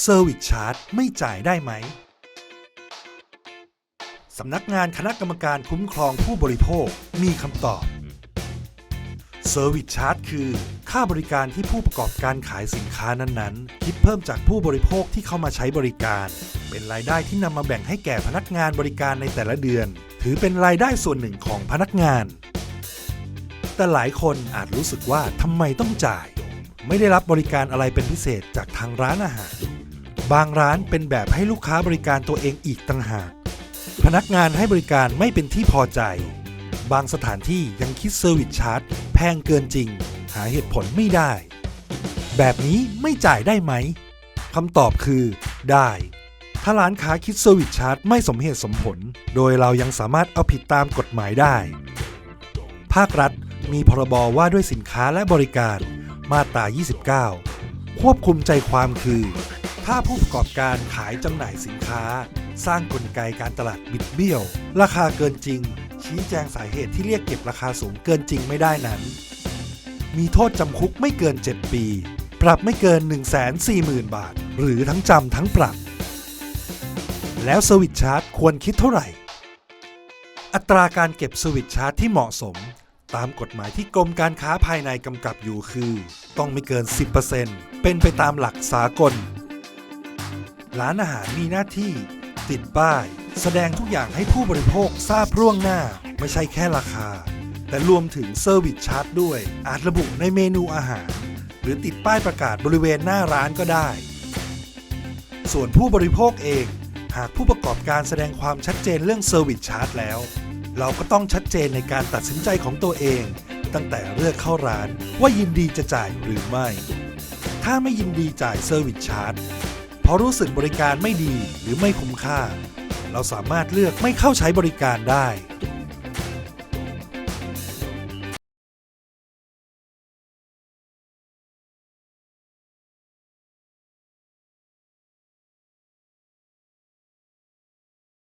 เซอร์วิสชาร์จไม่จ่ายได้ไหม สำนักงานคณะกรรมการคุ้มครองผู้บริโภคมีคำตอบเซอร์วิสชาร์จคือ ค่าบริการที่ผู้ประกอบการขายสินค้านั้นๆ คิดเพิ่มจากผู้บริโภคที่เข้ามาใช้บริการ เป็นรายได้ที่นำมาแบ่งให้แก่พนักงานบริการในแต่ละเดือน ถือเป็นรายได้ส่วนหนึ่งของพนักงาน แต่หลายคนอาจรู้สึกว่าทำไมต้องจ่าย ไม่ได้รับบริการอะไรเป็นพิเศษจากทางร้านอาหาร บางร้านเป็นแบบให้ลูกค้าบริการตัวเองอีกต่างหาก พนักงานให้บริการไม่เป็นที่พอใจ บางสถานที่ยังคิดเซอร์วิสชาร์จแพงเกินจริง หาเหตุผลไม่ได้ แบบนี้ไม่จ่ายได้ไหมคำตอบคือ ได้ ถ้าร้านค้าคิดเซอร์วิสชาร์จไม่สมเหตุสมผล โดยเรายังสามารถเอาผิดตามกฎหมายได้ ภาครัฐมีพรบว่าด้วยสินค้าและบริการมาตรา 29 ควบคุมใจความคือ ถ้าผู้ประกอบการขายจำหน่ายสินค้า สร้างกลไกการตลาดบิดเบี้ยว ราคาเกินจริง ชี้แจงสาเหตุที่เรียกเก็บราคาสูงเกินจริงไม่ได้นั้น มีโทษจำคุกไม่เกิน 7 ปี ปรับไม่เกิน 140,000 บาท หรือทั้งจำทั้งปรับ แล้วสวิตชาร์จควรคิดเท่าไหร่ อัตราการเก็บสวิตชาร์จที่เหมาะสม ตามกฎหมายที่กรมการค้าภายในกำกับอยู่คือ ต้องไม่เกิน 10%เป็นไปตามหลักสากล ร้านอาหารมีหน้าที่ ติดป้าย แสดงทุกอย่างให้ผู้บริโภคทราบร่วงหน้า ไม่ใช่แค่ราคา แต่รวมถึงเซอร์วิสชาร์จด้วย อาจระบุในเมนูอาหาร หรือติดป้ายประกาศบริเวณหน้าร้านก็ได้ ส่วนผู้บริโภคเอง หากผู้ประกอบการแสดงความชัดเจนเรื่องเซอร์วิสชาร์จแล้ว เราก็ต้องชัดเจนในการตัดสินใจของตัวเอง ตั้งแต่เลือกเข้าร้านว่ายินดีจะจ่ายหรือไม่ ถ้าไม่ยินดีจ่ายเซอร์วิสชาร์จ เพราะรู้สึกบริการไม่ดีหรือไม่คุ้มค่า เราสามารถเลือกไม่เข้าใช้บริการได้